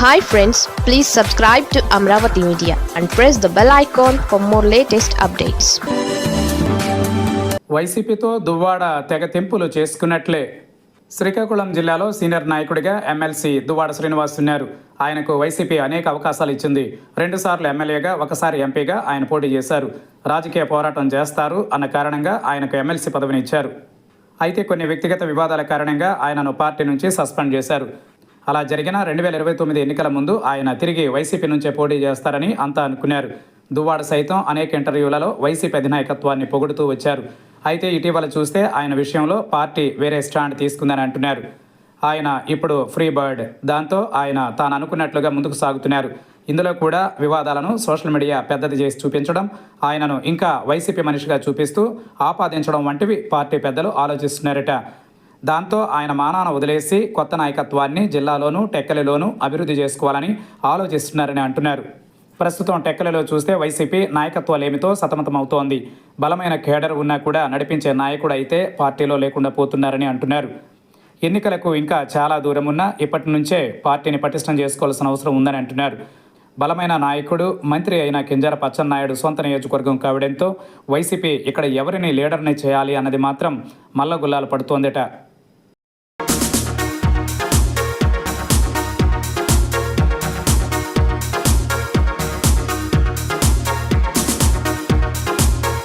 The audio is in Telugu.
Hi friends please subscribe to Amaravati media and press the bell icon for more latest updates వైసీపీతో Duvvada తెగ తెంపులు చేసుకున్నట్లే. శ్రీకాకుళం జిల్లాలో సీనియర్ నాయకుడిగా ఎమ్మెల్సీ దువ్వాడ శ్రీనివాస్ ఉన్నారు. ఆయనకు వైసీపీ అనేక అవకాశాలు ఇచ్చింది. రెండుసార్లు ఎమ్మెల్యేగా ఒకసారి ఎంపీగా ఆయన పోటీ చేశారు. రాజకీయ పోరాటం చేస్తారు అన్న కారణంగా ఆయనకు ఎమ్మెల్సీ పదవిని ఇచ్చారు. అయితే కొన్ని వ్యక్తిగత వివాదాల కారణంగా ఆయనను పార్టీ నుంచి సస్పెండ్ చేశారు. అలా జరిగిన రెండు వేల ఇరవై తొమ్మిది ఎన్నికల ముందు ఆయన తిరిగి వైసీపీ నుంచే పోటీ చేస్తారని అంతా అనుకున్నారు. దువ్వాడ సైతం అనేక ఇంటర్వ్యూలలో వైసీపీ అధినాయకత్వాన్ని పొగుడుతూ వచ్చారు. అయితే ఇటీవల చూస్తే ఆయన విషయంలో పార్టీ వేరే స్టాండ్ తీసుకుందని అంటున్నారు. ఆయన ఇప్పుడు ఫ్రీ బర్డ్. దాంతో ఆయన తాను అనుకున్నట్లుగా ముందుకు సాగుతున్నారు. ఇందులో కూడా వివాదాలను సోషల్ మీడియా పెద్దది చేసి చూపించడం ఆయనను ఇంకా వైసీపీ మనిషిగా చూపిస్తూ ఆపాదించడం వంటివి పార్టీ పెద్దలు ఆలోచిస్తున్నారట. దాంతో ఆయన మానాన వదిలేసి కొత్త నాయకత్వాన్ని జిల్లాలోనూ టెక్కలిలోనూ అభివృద్ధి చేసుకోవాలని ఆలోచిస్తున్నారని అంటున్నారు. ప్రస్తుతం టెక్కలిలో చూస్తే వైసీపీ నాయకత్వాలేమితో సతమతమవుతోంది. బలమైన కేడర్ ఉన్నా కూడా నడిపించే నాయకుడు అయితే పార్టీలో లేకుండా పోతున్నారని అంటున్నారు. ఎన్నికలకు ఇంకా చాలా దూరం ఉన్నా ఇప్పటి నుంచే పార్టీని పటిష్టం చేసుకోవాల్సిన అవసరం ఉందని అంటున్నారు. బలమైన నాయకుడు మంత్రి అయిన కింజర పచ్చెన్నాయుడు సొంత నియోజకవర్గం కావడంతో వైసీపీ ఇక్కడ ఎవరిని లీడర్ని చేయాలి అన్నది మాత్రం మల్లగుల్లాలు పడుతోందట.